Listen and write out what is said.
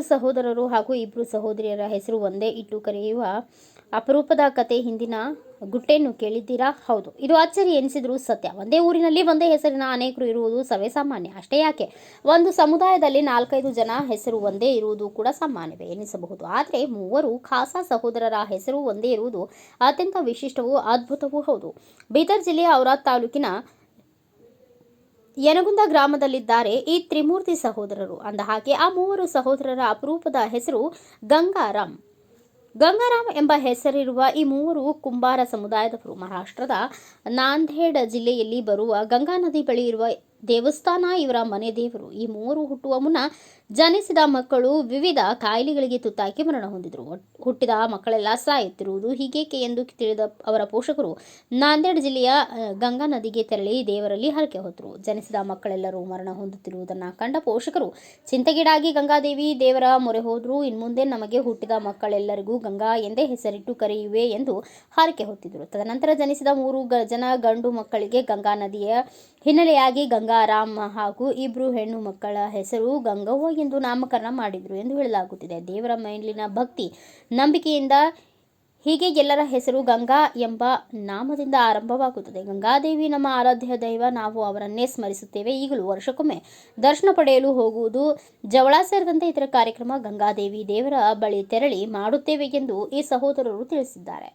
ಸಹೋದರರು ಹಾಗೂ ಇಬ್ಬರು ಸಹೋದರಿಯರ ಹೆಸರು ಒಂದೇ ಇಟ್ಟು ಕರೆಯುವ ಅಪರೂಪದ ಕತೆ ಹಿಂದಿನ ಗುಟ್ಟೆಯನ್ನು ಕೇಳಿದ್ದೀರಾ? ಹೌದು. ಇದು ಅಚ್ಚರಿ ಎನಿಸಿದ್ರು ಸತ್ಯ. ಒಂದೇ ಊರಿನಲ್ಲಿ ಒಂದೇ ಹೆಸರಿನ ಅನೇಕರು ಇರುವುದು ಸರ್ವೇ ಸಾಮಾನ್ಯ ಅಷ್ಟೇ ಯಾಕೆ? ಒಂದು ಸಮುದಾಯದಲ್ಲಿ ನಾಲ್ಕೈದು ಜನ ಹೆಸರು ಒಂದೇ ಇರುವುದು ಕೂಡ ಸಾಮಾನ್ಯವೇ ಎನಿಸಬಹುದು. ಆದರೆ ಮೂವರು ಖಾಸಾ ಸಹೋದರರ ಹೆಸರು ಒಂದೇ ಇರುವುದು ಅತ್ಯಂತ ವಿಶಿಷ್ಟವೂ ಅದ್ಭುತವೂ ಹೌದು. ಬೀದರ್ ಜಿಲ್ಲೆಯ ಔರಾದ್ ತಾಲೂಕಿನ ಯನಗುಂದ ಗ್ರಾಮದಲ್ಲಿದ್ದಾರೆ ಈ ತ್ರಿಮೂರ್ತಿ ಸಹೋದರರು. ಅಂದ ಹಾಗೆ ಆ ಮೂವರು ಸಹೋದರರ ಅಪರೂಪದ ಹೆಸರು ಗಂಗಾರಾಮ್. ಗಂಗಾರಾಮ್ ಎಂಬ ಹೆಸರಿರುವ ಈ ಮೂವರು ಕುಂಬಾರ ಸಮುದಾಯದವರು. ಮಹಾರಾಷ್ಟ್ರದ ನಾಂದೇಡ್ ಜಿಲ್ಲೆಯಲ್ಲಿ ಬರುವ ಗಂಗಾ ನದಿ ಬಳಿ ಇರುವ ದೇವಸ್ಥಾನ ಇವರ ಮನೆ ದೇವರು. ಈ ಮೂವರು ಹುಟ್ಟುವ ಮುನ್ನ ಜನಿಸಿದ ಮಕ್ಕಳು ವಿವಿಧ ಕಾಯಿಲೆಗಳಿಗೆ ತುತ್ತಾಗಿ ಮರಣ ಹೊಂದಿದ್ರು. ಹುಟ್ಟಿದ ಮಕ್ಕಳೆಲ್ಲ ಸಾಯುತ್ತಿರುವುದು ಹೀಗೇಕೆ ಎಂದು ತಿಳಿದ ಅವರ ಪೋಷಕರು ನಾಂದೇಡ್ ಜಿಲ್ಲೆಯ ಗಂಗಾ ನದಿಗೆ ತೆರಳಿ ದೇವರಲ್ಲಿ ಹರಕೆ ಹೊತ್ತರು. ಜನಿಸಿದ ಮಕ್ಕಳೆಲ್ಲರೂ ಮರಣ ಹೊಂದುತ್ತಿರುವುದನ್ನು ಕಂಡ ಪೋಷಕರು ಚಿಂತೆಗೀಡಾಗಿ ಗಂಗಾದೇವಿ ದೇವರ ಮೊರೆ ಹೋದ್ರು. ಇನ್ಮುಂದೆ ನಮಗೆ ಹುಟ್ಟಿದ ಮಕ್ಕಳೆಲ್ಲರಿಗೂ ಗಂಗಾ ಎಂದೇ ಹೆಸರಿಟ್ಟು ಕರೆಯುವೆ ಎಂದು ಹರಕೆ ಹೊತ್ತಿದ್ದರು ತದನಂತರ ಜನಿಸಿದ ಮೂರು ಜನ ಗಂಡು ಮಕ್ಕಳಿಗೆ ಗಂಗಾ ನದಿಯ ಹಿನ್ನೆಲೆಯಾಗಿ ಗಂಗಾರಾಮ್ ಹಾಗೂ ಇಬ್ರು ಹೆಣ್ಣು ಮಕ್ಕಳ ಹೆಸರು ಗಂಗವ್ವ ಎಂದು ನಾಮಕರಣ ಮಾಡಿದರು ಎಂದು ಹೇಳಲಾಗುತ್ತಿದೆ. ದೇವರ ಮೇಲಿನ ಭಕ್ತಿ, ನಂಬಿಕೆಯಿಂದ ಹೀಗೆ ಎಲ್ಲರ ಹೆಸರು ಗಂಗಾ ಎಂಬ ನಾಮದಿಂದ ಆರಂಭವಾಗುತ್ತದೆ. ಗಂಗಾದೇವಿ, ನಮ್ಮ ಆರಾಧ್ಯ ದೈವ, ನಾವು ಅವರನ್ನೇ ಸ್ಮರಿಸುತ್ತೇವೆ. ಈಗಲೂ ವರ್ಷಕ್ಕೊಮ್ಮೆ ದರ್ಶನ ಪಡೆಯಲು ಹೋಗುವುದು ಜವಳ ಸೇರಿದಂತೆ ಇತರ ಕಾರ್ಯಕ್ರಮ ಗಂಗಾದೇವಿ ದೇವರ ಬಳಿ ತೆರಳಿ ಮಾಡುತ್ತೇವೆ ಎಂದು ಈ ಸಹೋದರರು ತಿಳಿಸಿದ್ದಾರೆ.